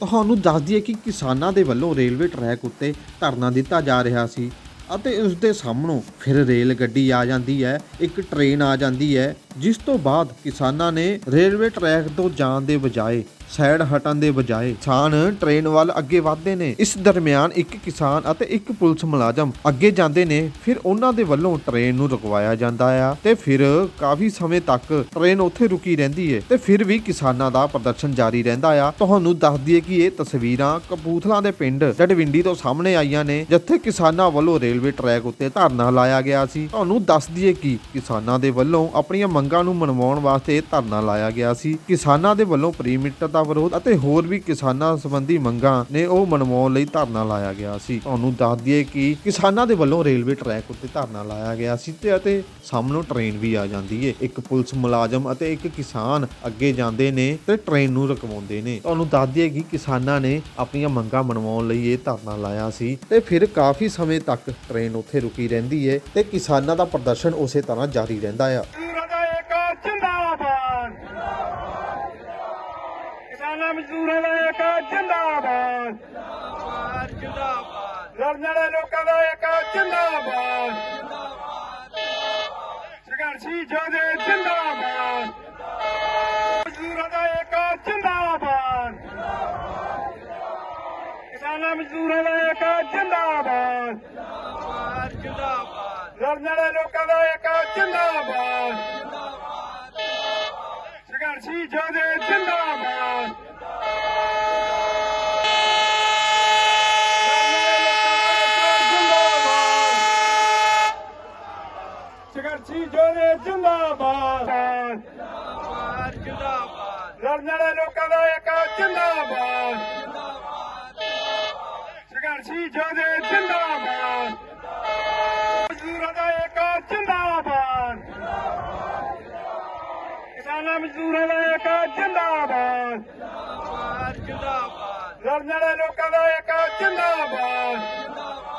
ਤੁਹਾਨੂੰ ਦੱਸ ਦਈਏ ਕਿ ਕਿਸਾਨਾਂ ਦੇ ਵੱਲੋਂ ਰੇਲਵੇ ਟਰੈਕ ਉੱਤੇ ਧਰਨਾ ਦਿੱਤਾ ਜਾ ਰਿਹਾ ਸੀ ਅਤੇ ਉਸ ਦੇ ਸਾਹਮਣੋਂ ਫਿਰ ਰੇਲ ਗੱਡੀ ਆ ਜਾਂਦੀ ਹੈ, ਇੱਕ ਟ੍ਰੇਨ ਆ ਜਾਂਦੀ ਹੈ, ਜਿਸ ਤੋਂ ਬਾਅਦ ਕਿਸਾਨਾਂ ਨੇ ਰੇਲਵੇ ਟਰੈਕ ਤੋਂ ਜਾਣ ਦੇ ਬਜਾਏ ਸਾਈਡ ਹਟਣ ਦੇ ਬਜਾਏ ਕਿਸਾਨ ਟ੍ਰੇਨ ਵੱਲ ਅੱਗੇ ਵਧਦੇ ਨੇ। ਇਸ ਦਰਮਿਆਨ ਇੱਕ ਕਿਸਾਨ ਅਤੇ ਇੱਕ ਪੁਲਿਸ ਮੁਲਾਜ਼ਮ ਅੱਗੇ ਜਾਂਦੇ ਨੇ, ਫਿਰ ਉਹਨਾਂ ਦੇ ਵੱਲੋਂ ਟ੍ਰੇਨ ਨੂੰ ਰੁਕਵਾਇਆ ਜਾਂਦਾ ਆ ਤੇ ਫਿਰ ਕਾਫੀ ਸਮੇਂ ਤੱਕ ਟ੍ਰੇਨ ਉੱਥੇ ਰੁਕੀ ਰਹਿੰਦੀ ਹੈ ਤੇ ਫਿਰ ਵੀ ਕਿਸਾਨਾਂ ਦਾ ਪ੍ਰਦਰਸ਼ਨ ਜਾਰੀ ਰਹਿੰਦਾ ਆ। ਤੁਹਾਨੂੰ ਦੱਸ ਦਈਏ ਕਿ ਇਹ ਤਸਵੀਰਾਂ ਕਪੂਥਲਾ ਦੇ ਪਿੰਡ ਡਡਵਿੰਡੀ ਤੋਂ ਸਾਹਮਣੇ ਆਈਆਂ ਨੇ, ਜਿੱਥੇ ਕਿਸਾਨਾਂ ਵੱਲੋਂ ਰੇਲਵੇ ਟਰੈਕ ਉੱਤੇ ਧਰਨਾ ਲਾਇਆ ਗਿਆ ਸੀ। ਤੁਹਾਨੂੰ ਦੱਸ ਦਈਏ ਕਿ ਕਿਸਾਨਾਂ ਦੇ ਵੱਲੋਂ ਆਪਣੀਆਂ ਮੰਗਾਂ ਨੂੰ ਮਨਵਾਉਣ ਵਾਸਤੇ ਧਰਨਾ ਲਾਇਆ ਗਿਆ ਸੀ। ਕਿਸਾਨਾਂ ਦੇ ਵੱਲੋਂ ਪ੍ਰੀਮੀਟਰ ਦਾ ਵਿਰੋਧ ਅਤੇ ਹੋਰ ਵੀ ਕਿਸਾਨਾਂ ਸੰਬੰਧੀ ਮੰਗਾਂ ਨੇ ਉਹ ਮਨਵਾਉਣ ਲਈ ਧਰਨਾ ਲਾਇਆ ਗਿਆ ਸੀ। ਤੁਹਾਨੂੰ ਦੱਸ ਦਈਏ ਕਿ ਕਿਸਾਨਾਂ ਦੇ ਵੱਲੋਂ ਰੇਲਵੇ ਟਰੈਕ ਉੱਤੇ ਧਰਨਾ ਲਾਇਆ ਗਿਆ ਸੀ ਤੇ ਅਤੇ ਸਾਹਮਣੋਂ ਟ੍ਰੇਨ ਵੀ ਆ ਜਾਂਦੀ ਏ। ਇੱਕ ਪੁਲਿਸ ਮੁਲਾਜ਼ਮ ਅਤੇ ਇੱਕ ਕਿਸਾਨ ਅੱਗੇ ਜਾਂਦੇ ਨੇ ਤੇ ਟ੍ਰੇਨ ਨੂੰ ਰੁਕਵਾਉਂਦੇ ਨੇ। ਤੁਹਾਨੂੰ ਦੱਸ ਦਈਏ ਕਿ ਕਿਸਾਨਾਂ ਨੇ ਆਪਣੀਆਂ ਮੰਗਾਂ ਮਨਵਾਉਣ ਲਈ ਇਹ ਧਰਨਾ ਲਾਇਆ ਸੀ ਤੇ ਫਿਰ ਕਾਫੀ ਸਮੇਂ ਤੱਕ ਟ੍ਰੇਨ ਉੱਥੇ ਰੁਕੀ ਰਹਿੰਦੀ ਏ ਤੇ ਕਿਸਾਨਾਂ ਦਾ ਪ੍ਰਦਰਸ਼ਨ ਉਸੇ ਤਰ੍ਹਾਂ ਜਾਰੀ ਰਹਿੰਦਾ ਆ ਮਜ਼ਦੂਰਾਂ ਦਾ ਇੱਕ ਜਿੰਦਾਬਾਦ ਕਿਸਾਨਾਂ ਮਜ਼ਦੂਰਾਂ ਦਾ ਇੱਕ ਜਿੰਦਾਬਾਦ। ਜਿੰਦਾਬਾਦ ਲੜਨ ਵਾਲੇ ਲੋਕਾਂ ਦਾ ਇੱਕ ਜਿੰਦਾਬਾਦ। ਸੰਘਰਸ਼ੀ ਜੋਧੇ ਜਿੰਦਾਬਾਦ। ਮਜ਼ਦੂਰਾਂ ਦਾ ਇੱਕ ਜਿੰਦਾਬਾਦ। ਕਿਸਾਨਾਂ ਮਜ਼ਦੂਰਾਂ ਦਾ ਇੱਕ ਜਿੰਦਾਬਾਦ ਜਿੰਦਾਬਾਦ। ਲੜਨ ਵਾਲੇ ਲੋਕਾਂ ਦਾ ਇੱਕ ਜਿੰਦਾਬਾਦ। ਸੰਘਰਸ਼ੀ ਜੋਧੇ ਜਿੰਦਾਬਾਦ। ਸੰਘਰਸ਼ੀ ਜੋਧੇ ਜਿੰਦਾਬਾਦ। ਜਿੰਦਾਬਾਦ ਲੜਨ ਵਾਲੇ ਲੋਕਾਂ ਦਾ ਇੱਕ, ਜਿੰਦਾਬਾਦ। ਸੰਘਰਸ਼ੀ ਜੋਧੇ ਜਿੰਦਾਬਾਦ। ਮਜ਼ਦੂਰਾਂ ਦਾ ਇੱਕ, ਜਿੰਦਾਬਾਦ। ਕਿਸਾਨਾਂ, ਮਜ਼ਦੂਰਾਂ ਦਾ ਇੱਕ, ਜਿੰਦਾਬਾਦ। ਜਿੰਦਾਬਾਦ ਲੜਨ ਵਾਲੇ ਲੋਕਾਂ ਦਾ ਇੱਕ, ਜਿੰਦਾਬਾਦ।